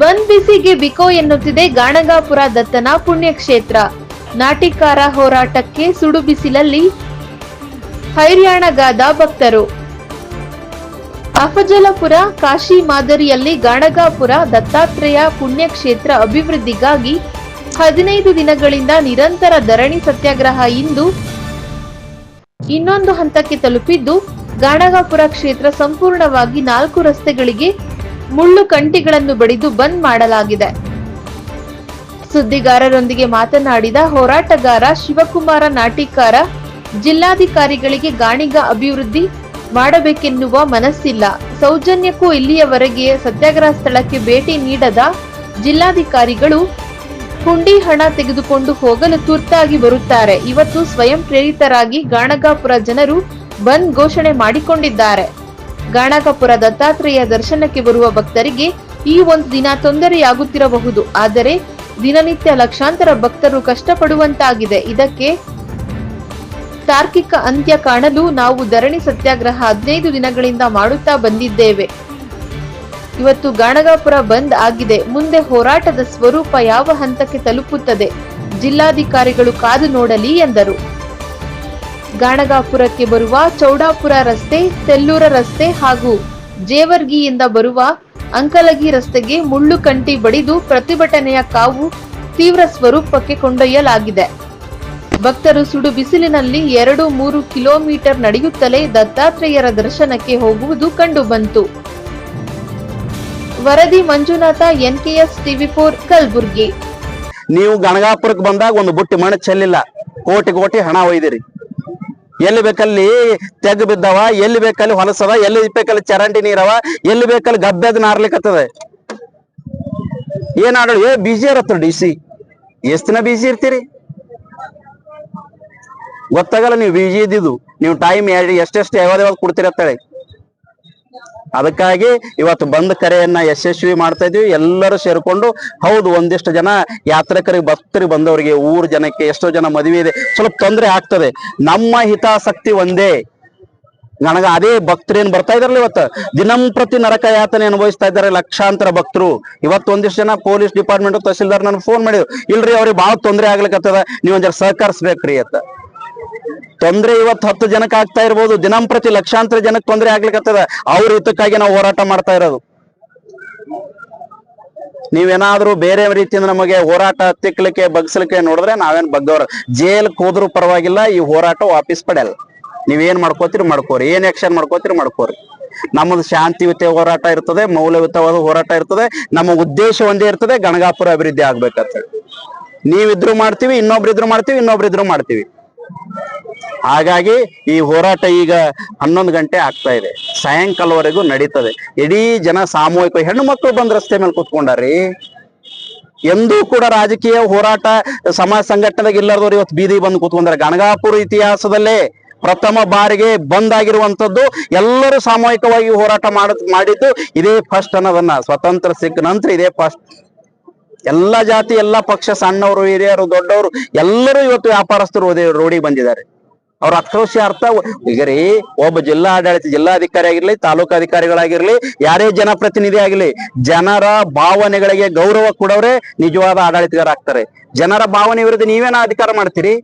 ಬಂದ್ ಬಿಸಿಗೆ ಬಿಕೋ ಎನ್ನುತ್ತಿದೆ ಗಾಣಗಾಪುರ ದತ್ತನ ಪುಣ್ಯಕ್ಷೇತ್ರ. ನಾಟಿಕಾರ ಹೋರಾಟಕ್ಕೆ ಸುಡು ಬಿಸಿಲಲ್ಲಿ ಹೈರ್ಯಾಣಗಾದ ಭಕ್ತರು. ಅಫಜಲಪುರ ಕಾಶಿ ಮಾದರಿಯಲ್ಲಿ ಗಾಣಗಾಪುರ ದತ್ತಾತ್ರೇಯ ಪುಣ್ಯಕ್ಷೇತ್ರ ಅಭಿವೃದ್ಧಿಗಾಗಿ ಹದಿನೈದು ದಿನಗಳಿಂದ ನಿರಂತರ ಧರಣಿ ಸತ್ಯಾಗ್ರಹ ಇಂದು ಇನ್ನೊಂದು ಹಂತಕ್ಕೆ ತಲುಪಿದ್ದು, ಗಾಣಗಾಪುರ ಕ್ಷೇತ್ರ ಸಂಪೂರ್ಣವಾಗಿ ನಾಲ್ಕು ರಸ್ತೆಗಳಿಗೆ ಮುಳ್ಳು ಕಂಟಿಗಳನ್ನು ಬಡಿದು ಬಂದ್ ಮಾಡಲಾಗಿದೆ. ಸುದ್ದಿಗಾರರೊಂದಿಗೆ ಮಾತನಾಡಿದ ಹೋರಾಟಗಾರ ಶಿವಕುಮಾರ ನಾಟಿಕಾರ, ಜಿಲ್ಲಾಧಿಕಾರಿಗಳಿಗೆ ಗಾಣಿಗ ಅಭಿವೃದ್ಧಿ ಮಾಡಬೇಕೆನ್ನುವ ಮನಸ್ಸಿಲ್ಲ. ಸೌಜನ್ಯಕ್ಕೂ ಇಲ್ಲಿಯವರೆಗೆ ಸತ್ಯಾಗ್ರಹ ಸ್ಥಳಕ್ಕೆ ಭೇಟಿ ನೀಡದ ಜಿಲ್ಲಾಧಿಕಾರಿಗಳು ಹುಂಡಿ ಹಣ ತೆಗೆದುಕೊಂಡು ಹೋಗಲು ತುರ್ತಾಗಿ ಬರುತ್ತಾರೆ. ಇವತ್ತು ಸ್ವಯಂ ಪ್ರೇರಿತರಾಗಿ ಗಾಣಗಾಪುರ ಜನರು ಬಂದ್ ಘೋಷಣೆ ಮಾಡಿಕೊಂಡಿದ್ದಾರೆ. ಗಾಣಗಾಪುರ ದತ್ತಾತ್ರೇಯ ದರ್ಶನಕ್ಕೆ ಬರುವ ಭಕ್ತರಿಗೆ ಈ ಒಂದು ದಿನ ತೊಂದರೆಯಾಗುತ್ತಿರಬಹುದು. ಆದರೆ ದಿನನಿತ್ಯ ಲಕ್ಷಾಂತರ ಭಕ್ತರು ಕಷ್ಟಪಡುವಂತಾಗಿದೆ. ಇದಕ್ಕೆ ತಾರ್ಕಿಕ ಅಂತ್ಯ ಕಾಣಲು ನಾವು ಧರಣಿ ಸತ್ಯಾಗ್ರಹ ಹದಿನೈದು ದಿನಗಳಿಂದ ಮಾಡುತ್ತಾ ಬಂದಿದ್ದೇವೆ. ಇವತ್ತು ಗಾಣಗಾಪುರ ಬಂದ್ ಆಗಿದೆ. ಮುಂದೆ ಹೋರಾಟದ ಸ್ವರೂಪ ಯಾವ ಹಂತಕ್ಕೆ ತಲುಪುತ್ತದೆ? ಜಿಲ್ಲಾಧಿಕಾರಿಗಳು ಕಾದು ನೋಡಲಿ ಎಂದರು. ಗಾಣಗಾಪುರಕ್ಕೆ ಬರುವ ಚೌಡಾಪುರ ರಸ್ತೆ, ತೆಲ್ಲೂರ ರಸ್ತೆ ಹಾಗೂ ಜೇವರ್ಗಿಯಿಂದ ಬರುವ ಅಂಕಲಗಿ ರಸ್ತೆಗೆ ಮುಳ್ಳು ಕಂಟಿ ಬಡಿದು ಪ್ರತಿಭಟನೆಯ ಕಾವು ತೀವ್ರ ಸ್ವರೂಪಕ್ಕೆ ಕೊಂಡೊಯ್ಯಲಾಗಿದೆ. ಭಕ್ತರು ಸುಡು ಬಿಸಿಲಿನಲ್ಲಿ ಎರಡು ಮೂರು ಕಿಲೋಮೀಟರ್ ನಡೆಯುತ್ತಲೇ ದತ್ತಾತ್ರೇಯರ ದರ್ಶನಕ್ಕೆ ಹೋಗುವುದು ಕಂಡುಬಂತು. ವರದಿ Manjunatha, NKS TV four, Kalaburagi. ನೀವು ಗಣಗಾಪುರಕ್ಕೆ ಬಂದಾಗ ಒಂದು ಬುಟ್ಟಿ ಮಣ್ಣು ಚೆಲ್ಲಿಲ್ಲ. ಕೋಟಿ ಕೋಟಿ ಹಣ ಒಯ್ದಿರಿ. ಎಲ್ಲಿ ಬೇಕಲ್ಲಿ ತೆಗ್ ಬಿದ್ದವ, ಎಲ್ಲಿ ಬೇಕಲ್ಲಿ ಹೊಲಸವ ಎಲ್ಲಿ ಬೇಕಲ್ಲಿ ಚರಂಡಿ ನೀರವ, ಎಲ್ಲಿ ಬೇಕಲ್ಲಿ ಗಬ್ಬೆದ್ ಏನ್ ಆಡೋಳು ಏ ಬಿಜಿ ಇರತ್ತ ಡಿ ಸಿ. ಎಷ್ಟ್ ದಿನ ಬಿಜಿ ಇರ್ತೀರಿ? ಗೊತ್ತಾಗಲ್ಲ ನೀವು ಬಿಜಿ ಇದ್ದಿದ್ದು. ನೀವು ಟೈಮ್ ಎಷ್ಟೆಷ್ಟು ಯಾವ್ದು ಯಾವ್ದು ಕೊಡ್ತೀರಿ ಅಂತೇಳಿ. ಅದಕ್ಕಾಗಿ ಇವತ್ತು ಬಂದ್ ಕರೆಯನ್ನ ಯಶಸ್ವಿ ಮಾಡ್ತಾ ಇದೀವಿ. ಎಲ್ಲರೂ ಸೇರ್ಕೊಂಡು ಹೌದು, ಒಂದಿಷ್ಟು ಜನ ಯಾತ್ರಿಕರಿಗೆ, ಭಕ್ತರಿಗೆ ಬಂದವರಿಗೆ, ಊರ್ ಜನಕ್ಕೆ ಎಷ್ಟೋ ಜನ ಮದುವೆ ಇದೆ. ಸ್ವಲ್ಪ ತೊಂದರೆ ಆಗ್ತದೆ. ನಮ್ಮ ಹಿತಾಸಕ್ತಿ ಒಂದೇ. ನನಗ ಅದೇ ಭಕ್ತರೇನ್ ಬರ್ತಾ ಇದಾರಲ್ಲ ಇವತ್ತು? ದಿನಂಪ್ರತಿ ನರಕ ಯಾತನೆ ಅನುಭವಿಸ್ತಾ ಇದ್ದಾರೆ ಲಕ್ಷಾಂತರ ಭಕ್ತರು. ಇವತ್ತು ಒಂದಿಷ್ಟು ಜನ ಪೊಲೀಸ್ ಡಿಪಾರ್ಟ್ಮೆಂಟ್ ತಹಸೀಲ್ದಾರ್ ನನ್ಗೆ ಫೋನ್ ಮಾಡಿದ್ರು. ಇಲ್ರಿ ಅವ್ರಿಗೆ ಬಹಳ ತೊಂದರೆ ಆಗ್ಲಿಕ್ಕತ್ತದ ನೀವ್ ಒಂದ್ ಜರ ಸಹಕರಿಸ್ಬೇಕ್ರಿ ಅಂತ. ತೊಂದ್ರೆ ಇವತ್ತು ಹತ್ತು ಜನಕ್ಕೆ ಆಗ್ತಾ ಇರ್ಬೋದು. ದಿನಂಪ್ರತಿ ಲಕ್ಷಾಂತರ ಜನಕ್ಕೆ ತೊಂದರೆ ಆಗ್ಲಿಕ್ಕತ್ತದ ಅವ್ರ ಹಿತಕ್ಕಾಗಿ ನಾವು ಹೋರಾಟ ಮಾಡ್ತಾ ಇರೋದು. ನೀವೇನಾದ್ರೂ ಬೇರೆ ರೀತಿಯಿಂದ ನಮಗೆ ಹೋರಾಟ ತಿಕ್ಲಿಕ್ಕೆ, ಬಗ್ಸ್ಲಿಕ್ಕೆ ನೋಡಿದ್ರೆ ನಾವೇನ್ ಬಗ್ಗವ್ರ ಜೇಲ್ ಹೋದ್ರು ಪರವಾಗಿಲ್ಲ, ಈ ಹೋರಾಟ ವಾಪಸ್ ಪಡೆಯಲ್ಲ. ನೀವೇನ್ ಮಾಡ್ಕೋತೀರಿ, ಮಾಡ್ಕೋರಿ. ಏನ್ ಆಕ್ಷನ್ ಮಾಡ್ಕೋತೀರಿ, ಮಾಡ್ಕೋರಿ. ನಮ್ಮದು ಶಾಂತಿಯುತ ಹೋರಾಟ ಇರ್ತದೆ, ಮೌಲ್ಯಯುತವಾದ ಹೋರಾಟ ಇರ್ತದೆ. ನಮ್ಮ ಉದ್ದೇಶ ಒಂದೇ ಇರ್ತದೆ, ಗಣಗಾಪುರ ಅಭಿವೃದ್ಧಿ ಆಗ್ಬೇಕಂತ. ನೀವಿದ್ರು ಮಾಡ್ತೀವಿ, ಇನ್ನೊಬ್ರಿದ್ರು ಮಾಡ್ತೀವಿ ಇನ್ನೊಬ್ರಿದ್ರು ಮಾಡ್ತೀವಿ. ಹಾಗಾಗಿ ಈ ಹೋರಾಟ ಈಗ ಹನ್ನೊಂದು ಗಂಟೆ ಆಗ್ತಾ ಇದೆ. ಸಾಯಂಕಾಲವರೆಗೂ ನಡೀತದೆ. ಇಡೀ ಜನ ಸಾಮೂಹಿಕ ಹೆಣ್ಣು ಮಕ್ಕಳು ಬಂದ್ ರಸ್ತೆ ಮೇಲೆ ಕೂತ್ಕೊಂಡಾರಿ? ಎಂದೂ ಕೂಡ ರಾಜಕೀಯ ಹೋರಾಟ ಸಮಾಜ ಸಂಘಟನೆದಾಗ ಇಲ್ಲದವ್ರು ಇವತ್ತು ಬೀದಿ ಬಂದು ಕೂತ್ಕೊಂಡಾರೆ. ಗಣಗಾಪುರ ಇತಿಹಾಸದಲ್ಲೇ ಪ್ರಥಮ ಬಾರಿಗೆ ಬಂದ್ ಆಗಿರುವಂತದ್ದು ಎಲ್ಲರೂ ಸಾಮೂಹಿಕವಾಗಿ ಹೋರಾಟ ಮಾಡ, ಮಾಡಿದ್ದು ಇದೇ ಫಸ್ಟ್ ಅನ್ನೋದನ್ನ. ಸ್ವತಂತ್ರ ಸಿಕ್ಕ ನಂತರ ಇದೇ ಫಸ್ಟ್ ಎಲ್ಲಾ ಜಾತಿ, ಎಲ್ಲಾ ಪಕ್ಷ ಸಣ್ಣವರು, ಹಿರಿಯರು, ದೊಡ್ಡವರು ಎಲ್ಲರೂ ಇವತ್ತು ವ್ಯಾಪಾರಸ್ಥರು ರೋಡಿಗೆ ಬಂದಿದ್ದಾರೆ. ಅವ್ರ ಆಕ್ರೋಶ ಅರ್ಥ ಈಗ ರೀ, ಒಬ್ಬ ಜಿಲ್ಲಾ ಆಡಳಿತ ಜಿಲ್ಲಾಧಿಕಾರಿ ಆಗಿರ್ಲಿ, ತಾಲೂಕು ಅಧಿಕಾರಿಗಳಾಗಿರ್ಲಿ, ಯಾರೇ ಜನಪ್ರತಿನಿಧಿ ಆಗಿರ್ಲಿ ಜನರ ಭಾವನೆಗಳಿಗೆ ಗೌರವ ಕೊಡೋರೆ ನಿಜವಾದ ಆಡಳಿತಗಾರ ಆಗ್ತಾರೆ. ಜನರ ಭಾವನೆ ವಿರುದ್ಧ ನೀವೇನ ಅಧಿಕಾರ ಮಾಡ್ತೀರಿ?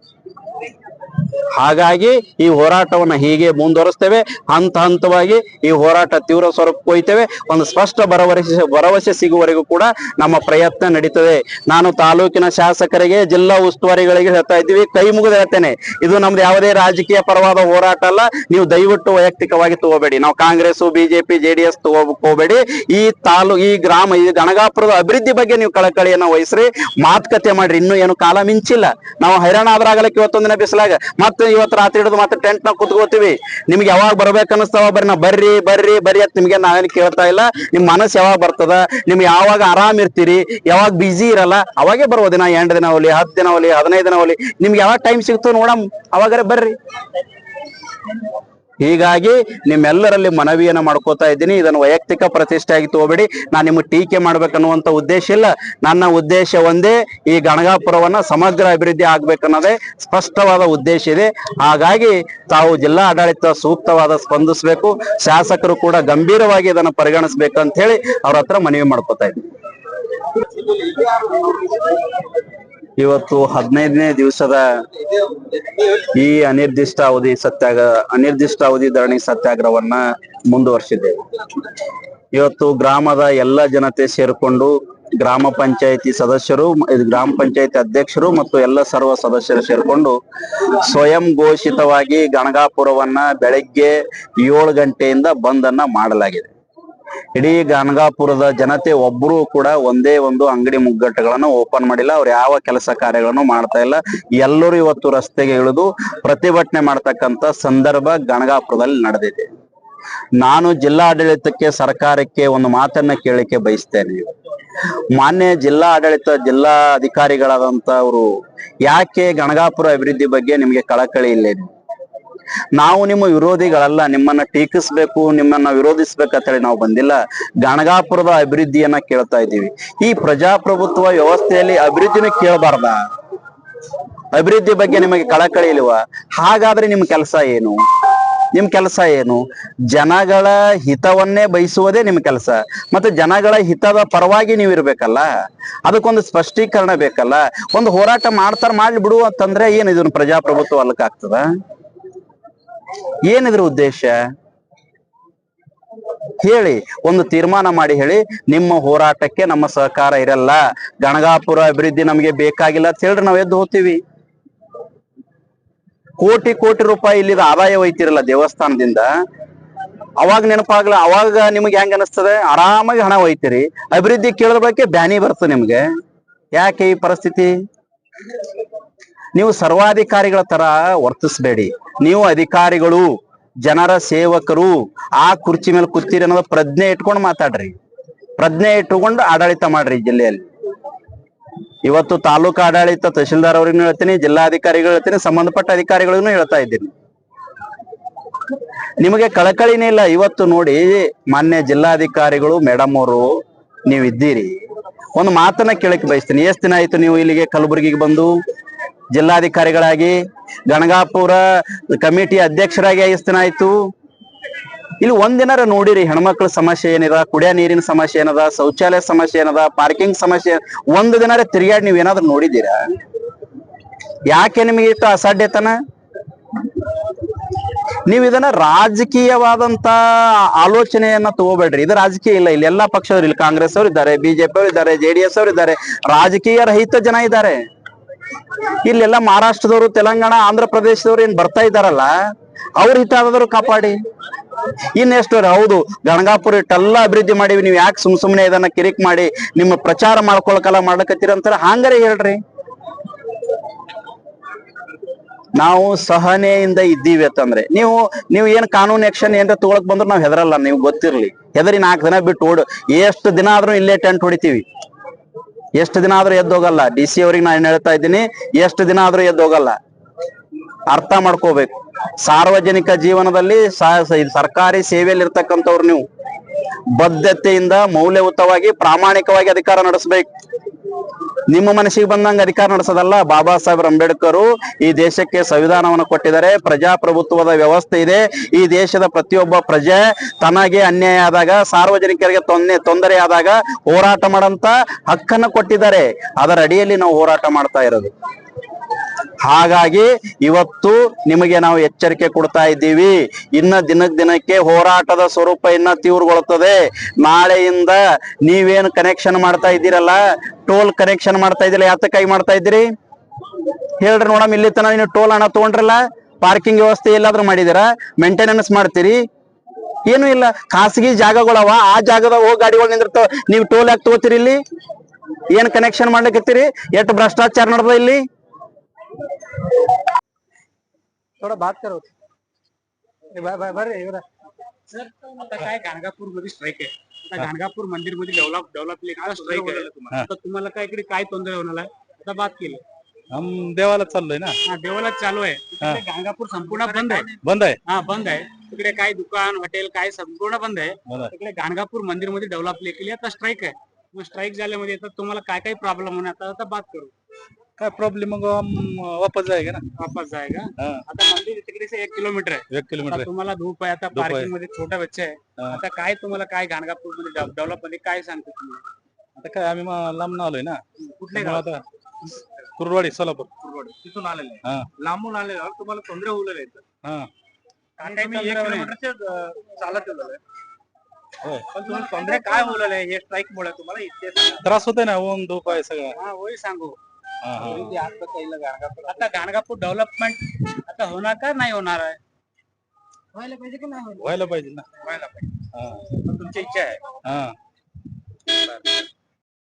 ಹಾಗಾಗಿ ಈ ಹೋರಾಟವನ್ನ ಹೀಗೆ ಮುಂದುವರಿಸ್ತೇವೆ. ಹಂತ ಹಂತವಾಗಿ ಈ ಹೋರಾಟ ತೀವ್ರ ಸ್ವರೂಪಕ್ಕೆ ಒಯ್ತೇವೆ ಒಂದು ಸ್ಪಷ್ಟ ಭರವಸೆ ಭರವಸೆ ಸಿಗುವವರೆಗೂ ಕೂಡ ನಮ್ಮ ಪ್ರಯತ್ನ ನಡೀತದೆ. ನಾನು ತಾಲೂಕಿನ ಶಾಸಕರಿಗೆ, ಜಿಲ್ಲಾ ಉಸ್ತುವಾರಿಗಳಿಗೆ ಹೇಳ್ತಾ ಇದ್ದೀವಿ, ಕೈ ಮುಗಿದು ಹೇಳ್ತೇನೆ. ಇದು ನಮ್ದು ಯಾವುದೇ ರಾಜಕೀಯ ಪರವಾದ ಹೋರಾಟ ಅಲ್ಲ. ನೀವು ದಯವಿಟ್ಟು ವೈಯಕ್ತಿಕವಾಗಿ ತಗೋಬೇಡಿ. ನಾವು ಕಾಂಗ್ರೆಸ್, ಬಿಜೆಪಿ, ಜೆಡಿಎಸ್ ಹೋಗ್ಬೇಡಿ. ಈ ತಾಲೂ, ಈ ಗ್ರಾಮ, ಈ ಗಣಗಾಪುರದ ಅಭಿವೃದ್ಧಿ ಬಗ್ಗೆ ನೀವು ಕಳಕಳಿಯನ್ನು ವಹಿಸ್ರಿ. ಮಾತುಕತೆ ಮಾಡ್ರಿ. ಇನ್ನೂ ಏನು ಕಾಲ ಮಿಂಚಿಲ್ಲ. ನಾವು ಹೈರಾಣ ಆದ್ರಾಗಲಕ್ಕೆ ಇವತ್ತೊಂದಿನ ಬಿಸಿಲಾಗ. ಮತ್ತೆ ಇವತ್ತು ರಾತ್ರಿ ಹಿಡಿದು ಮತ್ತೆ ಟೆಂಟ್ ನಾಗ ಕುತ್ಕೋತೀವಿ. ನಿಮ್ಗೆ ಯಾವಾಗ ಬರ್ಬೇಕು ಅನಿಸ್ತಾವ ಬರ್ರಿ ನಾ ಬರ್ರಿ ಬರ್ರಿ ಬರ್ರಿ ಅಂತ ನಿಮ್ಗೆ ನಾವೇನು ಕೇಳ್ತಾ ಇಲ್ಲ. ನಿಮ್ ಮನಸ್ಸು ಯಾವಾಗ ಬರ್ತದ ನಿಮ್ಗೆ ಯಾವಾಗ ಆರಾಮ್ ಇರ್ತೀರಿ, ಯಾವಾಗ ಬಿಜಿ ಇರಲ್ಲ, ಅವಾಗೇ ಬರುವ ದಿನ, ಎಂಟು ದಿನ ಹೋಲಿ ಹತ್ತು ದಿನ ಹೋಲಿ ಹದಿನೈದು ದಿನ ಹೋಲಿ ನಿಮ್ಗೆ ಯಾವಾಗ ಟೈಮ್ ಸಿಗ್ತು ನೋಡಮ್, ಅವಾಗರೆ ಬರ್ರಿ. ಹೀಗಾಗಿ ನಿಮ್ಮೆಲ್ಲರಲ್ಲಿ ಮನವಿಯನ್ನು ಮಾಡ್ಕೋತಾ ಇದ್ದೀನಿ. ಇದನ್ನು ವೈಯಕ್ತಿಕ ಪ್ರತಿಷ್ಠೆಯಾಗಿ ತಗೋಬೇಡಿ. ನಾನು ನಿಮ್ಗೆ ಟೀಕೆ ಮಾಡ್ಬೇಕನ್ನುವಂಥ ಉದ್ದೇಶ ಇಲ್ಲ. ನನ್ನ ಉದ್ದೇಶ ಒಂದೇ, ಈ ಗಣಗಾಪುರವನ್ನ ಸಮಗ್ರ ಅಭಿವೃದ್ಧಿ ಆಗ್ಬೇಕನ್ನೋದೇ ಸ್ಪಷ್ಟವಾದ ಉದ್ದೇಶ ಇದೆ. ಹಾಗಾಗಿ ತಾವು ಜಿಲ್ಲಾ ಆಡಳಿತ ಸೂಕ್ತವಾದ ಸ್ಪಂದಿಸಬೇಕು. ಶಾಸಕರು ಕೂಡ ಗಂಭೀರವಾಗಿ ಇದನ್ನು ಪರಿಗಣಿಸಬೇಕು ಅಂತ ಹೇಳಿ ಅವ್ರ ಹತ್ರ ಮನವಿ ಮಾಡ್ಕೋತಾ ಇದ್ದೀನಿ. ಇವತ್ತು ಹದಿನೈದನೇ ದಿವಸದ ಈ ಅನಿರ್ದಿಷ್ಟ ಅವಧಿ ಸತ್ಯಾಗ ಅನಿರ್ದಿಷ್ಟ ಅವಧಿ ಧರಣಿ ಸತ್ಯಾಗ್ರಹವನ್ನ ಮುಂದುವರಿಸಿದ್ದೇವೆ ಇವತ್ತು ಗ್ರಾಮದ ಎಲ್ಲ ಜನತೆ ಸೇರಿಕೊಂಡು ಗ್ರಾಮ ಪಂಚಾಯತಿ ಸದಸ್ಯರು ಗ್ರಾಮ ಪಂಚಾಯತಿ ಅಧ್ಯಕ್ಷರು ಮತ್ತು ಎಲ್ಲ ಸರ್ವ ಸದಸ್ಯರು ಸೇರಿಕೊಂಡು ಸ್ವಯಂ ಘೋಷಿತವಾಗಿ ಗಣಗಾಪುರವನ್ನ ಬೆಳಗ್ಗೆ ಏಳು ಗಂಟೆಯಿಂದ ಬಂದನ್ನ ಮಾಡಲಾಗಿದೆ. ಇಡೀ ಗಣಗಾಪುರದ ಜನತೆ ಒಬ್ರು ಕೂಡ ಒಂದೇ ಒಂದು ಅಂಗಡಿ ಮುಗ್ಗಟ್ಟುಗಳನ್ನು ಓಪನ್ ಮಾಡಿಲ್ಲ. ಅವ್ರು ಯಾವ ಕೆಲಸ ಕಾರ್ಯಗಳನ್ನು ಮಾಡ್ತಾ ಇಲ್ಲ. ಎಲ್ಲರೂ ಇವತ್ತು ರಸ್ತೆಗೆ ಇಳಿದು ಪ್ರತಿಭಟನೆ ಮಾಡ್ತಕ್ಕಂತ ಸಂದರ್ಭ ಗಣಗಾಪುರದಲ್ಲಿ ನಡೆದಿದೆ. ನಾನು ಜಿಲ್ಲಾಡಳಿತಕ್ಕೆ, ಸರ್ಕಾರಕ್ಕೆ ಒಂದು ಮಾತನ್ನ ಕೇಳಿಕೆ ಬಯಸ್ತೇನೆ. ಮಾನ್ಯ ಜಿಲ್ಲಾ ಆಡಳಿತ ಜಿಲ್ಲಾ ಅಧಿಕಾರಿಗಳಾದಂತ ಅವರು ಯಾಕೆ ಗಣಗಾಪುರ ಅಭಿವೃದ್ಧಿ ಬಗ್ಗೆ ನಿಮಗೆ ಕಳಕಳಿ ಇಲ್ಲ ನಾವು ನಿಮ್ಮ ವಿರೋಧಿಗಳಲ್ಲ, ನಿಮ್ಮನ್ನ ಟೀಕಿಸ್ಬೇಕು, ನಿಮ್ಮನ್ನ ವಿರೋಧಿಸ್ಬೇಕಂತ ಹೇಳಿ ನಾವು ಬಂದಿಲ್ಲ. ಗಣಗಾಪುರದ ಅಭಿವೃದ್ಧಿಯನ್ನ ಕೇಳ್ತಾ ಇದ್ದೀವಿ. ಈ ಪ್ರಜಾಪ್ರಭುತ್ವ ವ್ಯವಸ್ಥೆಯಲ್ಲಿ ಅಭಿವೃದ್ಧಿನ ಕೇಳಬಾರ್ದ? ಅಭಿವೃದ್ಧಿ ಬಗ್ಗೆ ನಿಮಗೆ ಕಳಕಳಿ ಇಲ್ವಾ? ಹಾಗಾದ್ರೆ ನಿಮ್ ಕೆಲಸ ಏನು? ನಿಮ್ ಕೆಲಸ ಏನು? ಜನಗಳ ಹಿತವನ್ನೇ ಬಯಸುವುದೇ ನಿಮ್ ಕೆಲಸ. ಮತ್ತೆ ಜನಗಳ ಹಿತದ ಪರವಾಗಿ ನೀವು ಇರ್ಬೇಕಲ್ಲ? ಅದಕ್ಕೊಂದು ಸ್ಪಷ್ಟೀಕರಣ ಬೇಕಲ್ಲ? ಒಂದು ಹೋರಾಟ ಮಾಡ್ತಾರ ಮಾಡ್ಲಿ ಬಿಡು ಅಂತಂದ್ರೆ ಏನ್ ಇದನ್ನ ಪ್ರಜಾಪ್ರಭುತ್ವ ಅಲ್ಲಕ್ಕಾಗ್ತದ? ಏನಿದ್ರ ಉದ್ದೇಶ? ಹೇಳಿ, ಒಂದು ತೀರ್ಮಾನ ಮಾಡಿ ಹೇಳಿ, ನಿಮ್ಮ ಹೋರಾಟಕ್ಕೆ ನಮ್ಮ ಸಹಕಾರ ಇರಲ್ಲ. ಗಣಗಾಪುರ ಅಭಿವೃದ್ಧಿ ನಮಗೆ ಬೇಕಾಗಿಲ್ಲ ಅಂತ ಹೇಳ್ರಿ ನಾವ್ ಎದ್ದು ಹೋಗ್ತೀವಿ. ಕೋಟಿ ಕೋಟಿ ರೂಪಾಯಿ ಇಲ್ಲಿ ಆದಾಯ ಒಯ್ತಿರಲ್ಲ ದೇವಸ್ಥಾನದಿಂದ. ಅವಾಗ ನೆನಪಾಗ್ಲ, ಅವಾಗ ನಿಮ್ಗೆ ಹೆಂಗ ಅನಿಸ್ತದೆ? ಆರಾಮಾಗಿ ಹಣ ಒಯ್ತೀರಿ ಅಭಿವೃದ್ಧಿ ಕೇಳಿದ ಬಗ್ಗೆ ಬ್ಯಾನಿ ಬರ್ತದೆ ನಿಮ್ಗೆ. ಯಾಕೆ ಈ ಪರಿಸ್ಥಿತಿ? ನೀವು ಸರ್ವಾಧಿಕಾರಿಗಳ ತರ ವರ್ತಿಸ್ಬೇಡಿ. ನೀವು ಅಧಿಕಾರಿಗಳು, ಜನರ ಸೇವಕರು, ಆ ಕುರ್ಚಿ ಮೇಲೆ ಕೂತೀರಿ ಅನ್ನೋದು ಪ್ರಜ್ಞೆ ಇಟ್ಕೊಂಡು ಮಾತಾಡ್ರಿ. ಪ್ರಜ್ಞೆ ಇಟ್ಟುಕೊಂಡು ಆಡಳಿತ ಮಾಡ್ರಿ ಜಿಲ್ಲೆಯಲ್ಲಿ. ಇವತ್ತು ತಾಲೂಕು ಆಡಳಿತ ತಹಶೀಲ್ದಾರ್ ಅವ್ರಿಗೂ ಹೇಳ್ತೀನಿ ಜಿಲ್ಲಾಧಿಕಾರಿಗಳು ಹೇಳ್ತೀನಿ, ಸಂಬಂಧಪಟ್ಟ ಅಧಿಕಾರಿಗಳಿಗೂ ಹೇಳ್ತಾ ಇದ್ದೀನಿ. ನಿಮಗೆ ಕಳಕಳಿನೇ ಇಲ್ಲ, ಇವತ್ತು ನೋಡಿ ಮಾನ್ಯ ಜಿಲ್ಲಾಧಿಕಾರಿಗಳು ಮೇಡಮ್ ಅವರು, ನೀವಿದ್ದೀರಿ. ಒಂದು ಮಾತನ್ನ ಕೇಳಕ್ಕೆ ಬಯಸ್ತೀನಿ. ಎಷ್ಟು ದಿನ ಆಯ್ತು ನೀವು ಇಲ್ಲಿಗೆ ಕಲಬುರಗಿಗೆ ಬಂದು? ಜಿಲ್ಲಾಧಿಕಾರಿಗಳಾಗಿ ಗಣಗಾಪುರ ಕಮಿಟಿ ಅಧ್ಯಕ್ಷರಾಗಿ ಆಯ್ತು. ಇಲ್ಲಿ ಒಂದಿನಾರ ನೋಡಿರಿ, ಹೆಣ್ಮಕ್ಳ ಸಮಸ್ಯೆ ಏನಿದ, ಕುಡಿಯ ನೀರಿನ ಸಮಸ್ಯೆ ಏನದ, ಶೌಚಾಲಯ ಸಮಸ್ಯೆ ಏನದ, ಪಾರ್ಕಿಂಗ್ ಸಮಸ್ಯೆ ಒಂದು ದಿನಾರ ತಿರುಗಾಡಿ ನೀವ್ ಏನಾದ್ರು ನೋಡಿದ್ದೀರಾ? ಯಾಕೆ ನಿಮಗೆ ಇಷ್ಟು ಅಸಾಧ್ಯತನ? ನೀವು ಇದನ್ನ ರಾಜಕೀಯವಾದಂತ ಆಲೋಚನೆಯನ್ನ ತಗೋಬೇಡ್ರಿ. ಇದು ರಾಜಕೀಯ ಇಲ್ಲ. ಇಲ್ಲಿ ಎಲ್ಲಾ ಪಕ್ಷದವ್ರು, ಇಲ್ಲಿ ಕಾಂಗ್ರೆಸ್ ಅವರು ಇದ್ದಾರೆ ಬಿಜೆಪಿ ಅವರು ಇದ್ದಾರೆ ಜೆಡಿಎಸ್ ಅವರು ಇದ್ದಾರೆ, ರಾಜಕೀಯ ರಹಿತ ಜನ ಇದ್ದಾರೆ. ಇಲ್ಲೆಲ್ಲ ಮಹಾರಾಷ್ಟ್ರದವರು, ತೆಲಂಗಾಣ, ಆಂಧ್ರ ಪ್ರದೇಶದವ್ರು ಏನ್ ಬರ್ತಾ ಇದ್ದಾರಲ್ಲ, ಅವ್ರ ಹಿತ ಆದ್ರು ಕಾಪಾಡಿ. ಇನ್ನೆಷ್ಟು ಹೌದು, ಗಣಗಾಪುರ ಇಟ್ಟೆಲ್ಲ ಅಭಿವೃದ್ಧಿ ಮಾಡಿವಿ, ನೀವು ಯಾಕೆ ಸುಮ್ ಸುಮ್ನೆ ಇದನ್ನ ಕಿರಿಕ್ ಮಾಡಿ, ನಿಮ್ಮ ಪ್ರಚಾರ ಮಾಡ್ಕೊಳಕಲ್ಲ ಮಾಡ್ಲಕತ್ತೀರ ಅಂತಾರ ಹಂಗಾರೆ ಹೇಳ್ರಿ. ನಾವು ಸಹನೆಯಿಂದ ಇದ್ದೀವಿ ಅಂತಂದ್ರೆ, ನೀವು ನೀವು ಏನ್ ಕಾನೂನು ಆಕ್ಷನ್ ಏನ್ರ ತಗೊಳಕ್ ಬಂದ್ರು ನಾವ್ ಹೆದರಲ್ಲ, ನೀವು ಗೊತ್ತಿರ್ಲಿ. ಹೆದರಿ ನಾಲ್ಕು ದಿನ ಬಿಟ್ಟು ಓಡು, ಎಷ್ಟು ದಿನ ಆದ್ರೂ ಇಲ್ಲೇ ಟೆಂಟ್ ಹೊಡಿತೀವಿ. ಎಷ್ಟು ದಿನ ಆದ್ರೂ ಎದ್ದು ಹೋಗಲ್ಲ. ಡಿ ಸಿ ಅವ್ರಿಗೆ ನಾನು ಹೇಳ್ತಾ ಇದ್ದೀನಿ, ಎಷ್ಟು ದಿನ ಆದ್ರೂ ಎದ್ದು ಹೋಗಲ್ಲ. ಅರ್ಥ ಮಾಡ್ಕೋಬೇಕು. ಸಾರ್ವಜನಿಕ ಜೀವನದಲ್ಲಿ ಸರ್ಕಾರಿ ಸೇವೆಯಲ್ಲಿ ಇರ್ತಕ್ಕಂಥವ್ರು ನೀವು. ಬದ್ಧತೆಯಿಂದ ಮೌಲ್ಯಯುತವಾಗಿ ಪ್ರಾಮಾಣಿಕವಾಗಿ ಅಧಿಕಾರ ನಡೆಸಬೇಕು. ನಿಮ್ಮ ಮನಸ್ಸಿಗೆ ಬಂದಂಗ ಅಧಿಕಾರ ನಡೆಸೋದಲ್ಲ ಬಾಬಾ ಸಾಹೇಬ್ ಅಂಬೇಡ್ಕರ್ ಈ ದೇಶಕ್ಕೆ ಸಂವಿಧಾನವನ್ನು ಕೊಟ್ಟಿದ್ದಾರೆ. ಪ್ರಜಾಪ್ರಭುತ್ವದ ವ್ಯವಸ್ಥೆ ಇದೆ. ಈ ದೇಶದ ಪ್ರತಿಯೊಬ್ಬ ಪ್ರಜೆ ತನಗೆ ಅನ್ಯಾಯ ಆದಾಗ, ಸಾರ್ವಜನಿಕರಿಗೆ ತೊಂದರೆ ತೊಂದರೆ ಆದಾಗ ಹೋರಾಟ ಮಾಡಂತ ಹಕ್ಕನ್ನು ಕೊಟ್ಟಿದ್ದಾರೆ. ಅದರ ಅಡಿಯಲ್ಲಿ ನಾವು ಹೋರಾಟ ಮಾಡ್ತಾ ಇರೋದು. ಹಾಗಾಗಿ ಇವತ್ತು ನಿಮಗೆ ನಾವು ಎಚ್ಚರಿಕೆ ಕೊಡ್ತಾ ಇದ್ದೀವಿ. ಇನ್ನ ದಿನಕ್ ದಿನಕ್ಕೆ ಹೋರಾಟದ ಸ್ವರೂಪ ಇನ್ನ ತೀವ್ರಗೊಳ್ಳುತ್ತದೆ. ನಾಳೆಯಿಂದ ನೀವೇನು ಕನೆಕ್ಷನ್ ಮಾಡ್ತಾ ಇದ್ದೀರಲ್ಲ ಟೋಲ್ ಕನೆಕ್ಷನ್ ಮಾಡ್ತಾ ಇದ್ದೀರಾ ಕೈ ಮಾಡ್ತಾ ಇದ್ದೀರಿ? ಹೇಳ್ರಿ ನೋಡಮ್, ಇಲ್ಲಿ ತನ ನೀವು ಟೋಲ್ ಹಣ ತಗೊಂಡ್ರಲ್ಲ ಪಾರ್ಕಿಂಗ್ ವ್ಯವಸ್ಥೆ ಎಲ್ಲಾದ್ರೂ ಮಾಡಿದಿರಾ ಮೇಂಟೆನೆನ್ಸ್ ಮಾಡ್ತೀರಿ? ಏನು ಇಲ್ಲ. ಖಾಸಗಿ ಜಾಗಗಳವ, ಆ ಜಾಗದ ಹೋಗಿ ಗಾಡಿಗಳು ನಿಂದಿರ್ತಾವ ನೀವು ಟೋಲ್ ಯಾಕೆ ತಗೋತೀರಿ ಇಲ್ಲಿ? ಏನ್ ಕನೆಕ್ಷನ್ ಮಾಡ್ಲಿಕ್ಕೆ ಎಷ್ಟು ಭ್ರಷ್ಟಾಚಾರ ನಡೆದ ಇಲ್ಲಿ? थोड़ा बात करो ए, ब- ब- बरं इकडं. सर आता काय गाणगापूरमध्ये स्ट्राईक आहे. आता गाणगापूर मंदिरमध्ये डेव्हलप डेव्हलप स्ट्राईक आहे. आता तुम्हाला काय इकडे काय तोंदर होणार आहे? आता बात केली. हम देवाला चाललोय ना. हा देवाला चालू आहे. तिकडे गाणगापूर संपूर्ण बंद आहे. बंद आहे? हा बंद आहे. तिकडे काय दुकान हॉटेल काय संपूर्ण बंद आहे. तिकडे गाणगापूर मंदिरमध्ये डेव्हलप केली आता स्ट्राईक आहे. मग स्ट्राईक झाल्यामध्ये आता तुम्हाला काय काय प्रॉब्लेम होणार? आता आता बात करू. काय प्रॉब्लेम मग वापस जाय ना? वापस जायगा आता मंदिर तिकडे एक किलोमीटर आहे. एक किलोमीटर तुम्हाला धूप आहे आता पार्किंगमध्ये छोटा बच्चा आहे. आता काय तुम्हाला काय घाणगापूरमध्ये डेव्हलपमध्ये काय सांगतो तुम्ही? आता काय आम्ही मग ना आलोय ना. कुठले आता कुरवाडी सोलापूर. कुरवाडी. तिथून आलेले. लांबून आलेले तुम्हाला तोंडरे उरलेले आहेत एक चालत काय बोलले हे स्ट्राईक मुळे तुम्हाला इथे त्रास होतोय ना ओन धूप आहे सगळं. हा सांगू. हा हा. आता गाणगापूर डेव्हलपमेंट आता होणार का नाही होणार आहे? व्हायला पाहिजे की नाही व्हायला पाहिजे ना. व्हायला पाहिजे. हा. पण तुमची इच्छा आहे. हा.